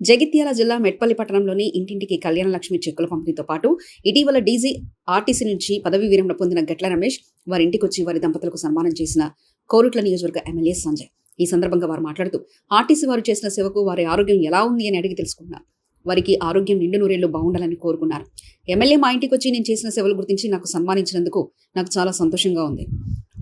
జగిత్యాల జిల్లా మెట్పల్లి పట్టణంలోని ఇంటింటికి కళ్యాణ లక్ష్మి చెక్కుల పంపిణీతో పాటు ఇటీవల డీజీ ఆర్టీసీ నుంచి పదవి విరమణ పొందిన గట్ల రమేష్ వారి ఇంటికొచ్చి వారి దంపతులకు సన్మానం చేసిన కోరుట్ల నియోజకవర్గ ఎమ్మెల్యే సంజయ్. ఈ సందర్భంగా వారు మాట్లాడుతూ ఆర్టీసీ వారు చేసిన సేవకు వారి ఆరోగ్యం ఎలా ఉంది అని అడిగి తెలుసుకున్నారు. వారికి ఆరోగ్యం నిండు నూరేళ్ళు బాగుండాలని కోరుకున్నారు. ఎమ్మెల్యే మా ఇంటికి వచ్చి నేను చేసిన సేవలు గుర్తించి నాకు సన్మానించినందుకు నాకు చాలా సంతోషంగా ఉంది.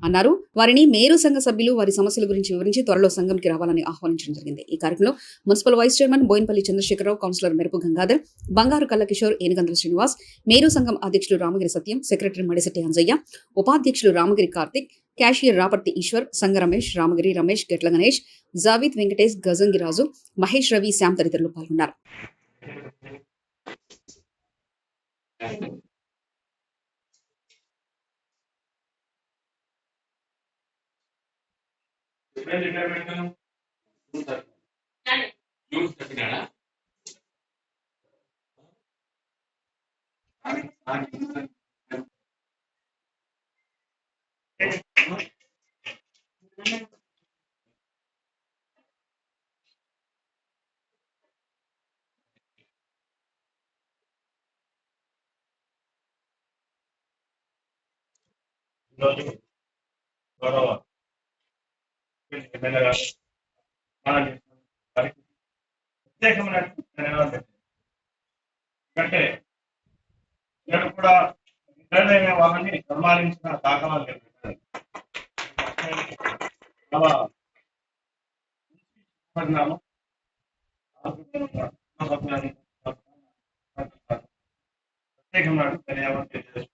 అన్నారు. వారిని మేరు సంఘ సభ్యులు వారి సమస్యల గురించి వివరించి త్వరలో సంఘంకి రావాలని ఆహ్వానించడం జరిగింది. ఈ కార్యక్రమంలో municipal vice chairman Boinapalli Chandrashekhar Rao councillor Merupu Gangadhar Bangaru కల్ల కిషోర్ ఏనుగంద్ర శ్రీనివాస్ మేరు సంఘం అధ్యక్షులు రామగిరి సత్యం సెక్రటరీ మడిశెట్టి అంజయ్య ఉపాధ్యక్షులు రామగిరి కార్తిక్ క్యాషియర్ రాపర్తి ఈశ్వర్ సంగ రమేష్ రామగిరి రమేష్ గెట్ల గణేష్ జావిద్ వెంకటేష్ గజంగిరాజు మహేష్ రవి శ్యామ్ తదితరులు పాల్గొన్నారు. when determined use sakirana Gorowa. ప్రత్యేకమైన ఎందుకంటే నేను కూడా నిద్రలేని వాళ్ళని సన్మానించిన దాఖలాలు లేవు. చాలా పరిణామం. ప్రత్యేకమైన ధన్యవాదాలు